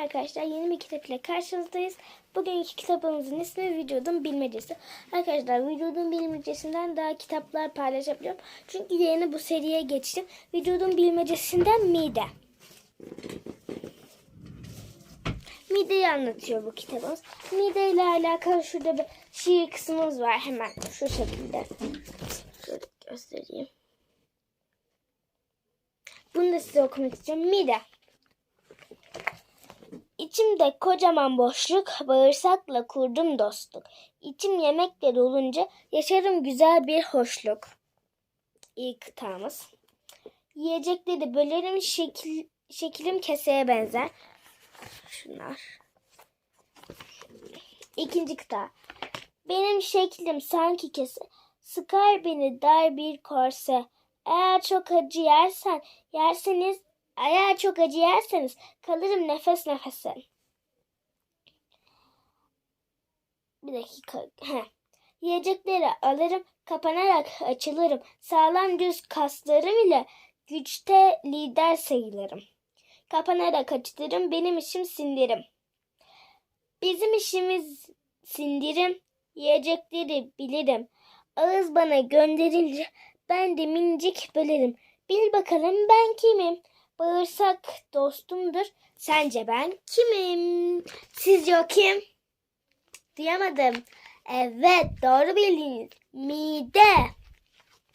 Arkadaşlar yeni bir kitap ile karşınızdayız. Bugünkü kitabımızın ismi Vücudun Bilmecesi. Arkadaşlar Vücudun Bilmecesinden daha kitaplar paylaşabiliyorum. Çünkü yeni bu seriye geçtim. Vücudun Bilmecesinden Mide. Mideyi anlatıyor bu kitabımız. Mide ile alakalı şurada bir şiir kısmımız var. Hemen şu şekilde. Şöyle göstereyim. Bunu da size okumak istiyorum. Mide. İçimde kocaman boşluk, bağırsakla kurdum dostluk. İçim yemekle dolunca yaşarım güzel bir hoşluk. İlk kıtamız. Yiyecekleri bölerim, şekil, şekilim keseye benzer. Şunlar. İkinci kıta. Benim şeklim sanki kese, sıkar beni dar bir korse. Eğer çok acı yersen, yerseniz eğer çok acı yerseniz kalırım nefes nefese. Bir dakika. Heh. Yiyecekleri alırım, kapanarak açılırım. Sağlam düz kaslarım ile güçte lider sayılırım. Kapanarak açılırım, benim işim sindirim. Bizim işimiz sindirim, yiyecekleri bilirim. Ağız bana gönderince ben de minicik bölerim. Bil bakalım ben kimim? Bağırsak dostumdur. Sence ben kimim? Sizce o kim? Duyamadım. Evet doğru bildiniz. Mide.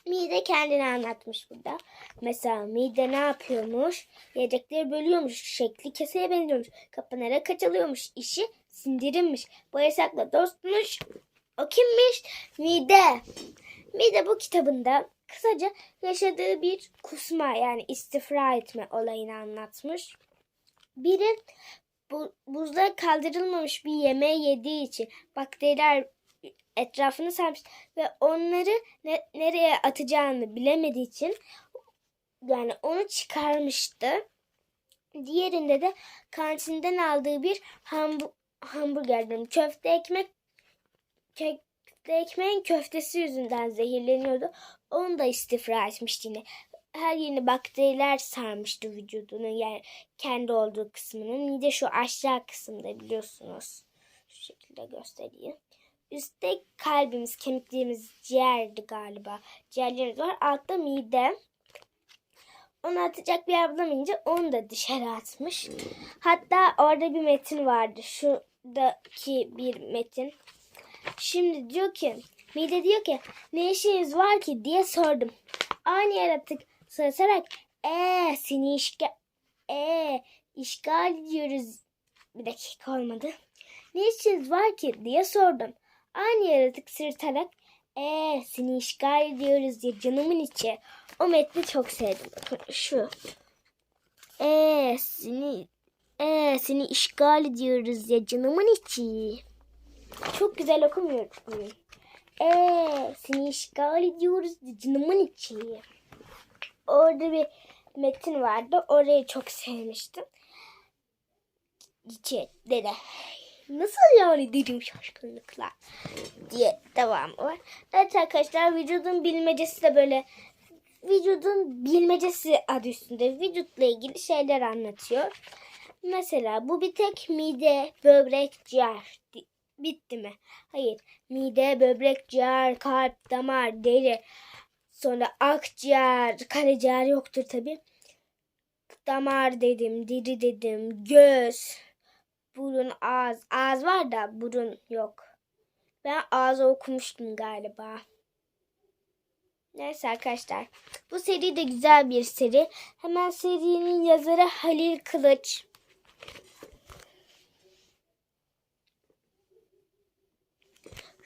Mide kendini anlatmış burada. Mesela mide ne yapıyormuş? Yiyecekleri bölüyormuş. Şekli keseye benziyormuş. Kapanarak kaçalıyormuş. İşi sindirilmiş. Bağırsakla dostmuş. O kimmiş? Mide. Mide bu kitabında kısaca yaşadığı bir kusma yani istifra etme olayını anlatmış. Biri bu, buzda kaldırılmamış bir yemeği yediği için bakteriler etrafını sarmış ve onları ne, nereye atacağını bilemediği için yani onu çıkarmıştı. Diğerinde de kantinden aldığı bir hambu, hamburgerden köfte ekmek köfte ekmeğin köftesi yüzünden zehirleniyordu. Onu da istifra etmişti yine. Her yerini bakteriler sarmıştı vücudunun yani kendi olduğu kısmının. Bir de şu aşağı kısımda biliyorsunuz. Şu şekilde göstereyim. Üstte kalbimiz, kemiklerimiz, ciğerdi galiba. Ciğerlerimiz var. Altta mide. Onu atacak bir yer bulamayınca onu da dışarı atmış. Hatta orada bir metin vardı. Şuradaki bir metin. Şimdi diyor ki, mide diyor ki ne işiniz var ki diye sordum. Aynı yaratık sıratarak eee seni işgal, ee, işgal ediyoruz. Bir dakika olmadı. Ne işiniz var ki diye sordum. Aynı yaratık sırıtarak eee seni işgal ediyoruz diye canımın içi. O metni çok sevdim. Şu. Eee seni ee, seni işgal ediyoruz ya canımın içi. Çok güzel okumuyorum. Eee seni işgal ediyoruz canımın içi. Orada bir metin vardı. Orayı çok sevmiştim. İçi dede. Nasıl yani dedim şaşkınlıkla diye devamı var. Evet arkadaşlar vücudun bilmecesi de böyle vücudun bilmecesi adı üstünde vücutla ilgili şeyler anlatıyor. Mesela bu bir tek mide, böbrek, ciğer. Bitti mi? Hayır. Mide, böbrek, ciğer, kalp, damar, deri. Sonra akciğer, karaciğer yoktur tabi. Damar dedim, diri dedim, göz, burun, ağız. Ağız var da burun yok. Ben ağzı okumuştum galiba. Neyse arkadaşlar. Bu seri de güzel bir seri. Hemen serinin yazarı Halil Kılıç.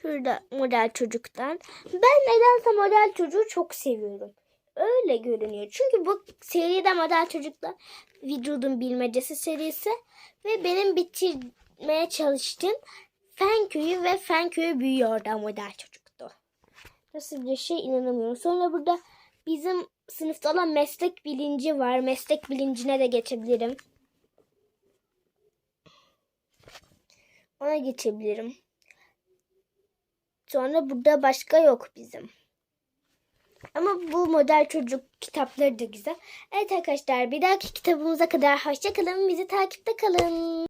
Şurada model çocuktan. Ben nedense model çocuğu çok seviyorum. Öyle görünüyor. Çünkü bu seride model çocuklar vücudun bilmecesi serisi ve benim bitirmeye çalıştığım Fen köyü ve Fen köyü büyüyor da model çocuktu. Nasıl bir şey inanamıyorum. Sonra burada bizim sınıfta olan meslek bilinci var. Meslek bilincine de geçebilirim. Ona geçebilirim. Sonra burada başka yok bizim. Ama bu model çocuk kitapları da güzel. Evet arkadaşlar bir dahaki kitabımıza kadar hoşçakalın. Bizi takipte kalın.